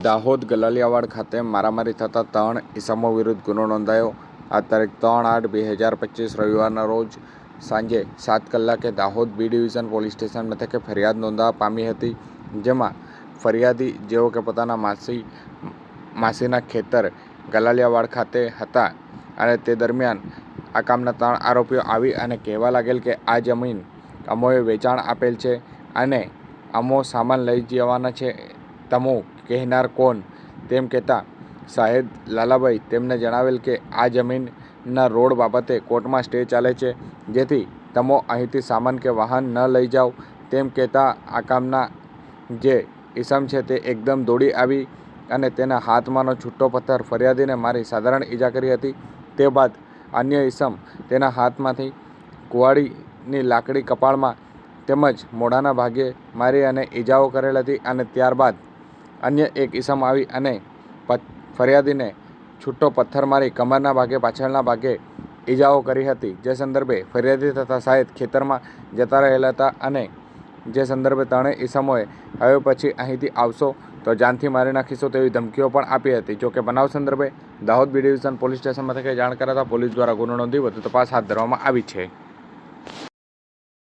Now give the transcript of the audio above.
દાહોદ ગલાલિયાવાડ ખાતે મારામારી થતા ત્રણ ઇસમો વિરુદ્ધ ગુનો નોંધાયો. આ તારીખ ત્રણ આઠ બે હજાર પચીસ રવિવારના રોજ સાંજે સાત કલાકે Dahod B division police station મથકે ફરિયાદ નોંધાવા પામી હતી, જેમાં ફરિયાદી જેઓ કે પોતાના માસી, માસીના ખેતર ગલાલિયાવાડ ખાતે હતા અને તે દરમિયાન આ કામના ત્રણ આરોપીઓ આવી અને કહેવા લાગેલ કે આ જમીન અમોએ વેચાણ આપેલ છે અને અમો સામાન લઈ જવાના છે તમો કહેનાર કોણ? તેમ કહેતા સાહેબ લાલાભાઈ તેમને જણાવેલ કે, આ જમીનના રોડ બાબતે કોર્ટમાં સ્ટે ચાલે છે. જેથી તમો અહીંથી સામાન કે વાહન ન લઈ જાઓ. તેમ કહેતા આ કામના જે ઈસમ છે તે એકદમ દોડી આવી અને તેના હાથમાંનો છૂટો પથ્થર ફરિયાદીને મારી સાધારણ ઈજા કરી હતી. તે બાદ અન્ય ઈસમ તેના હાથમાંથી કુવાડીની લાકડી કપાળમાં તેમજ મોઢાના ભાગે મારી અને ઈજાઓ કરેલ હતી અને ત્યારબાદ અન્ય એક ઈસમ આવી અને ફરિયાદીને છૂટો પથ્થર મારી કમરના ભાગે, પાછળના ભાગે ઈજાઓ કરી હતી. જે સંદર્ભે ફરિયાદી તથા સાહેબ ખેતરમાં જતા રહેલા હતા અને જે સંદર્ભે ત્રણેય ઈસમોએ હવે પછી અહીંથી આવશો તો જાનથી મારી નાખીશું તેવી ધમકીઓ પણ આપી હતી. જોકે બનાવ સંદર્ભે Dahod B division police station મથકે જાણ કરાતા પોલીસ દ્વારા ગુનો નોંધી વધુ તપાસ હાથ ધરવામાં આવી છે.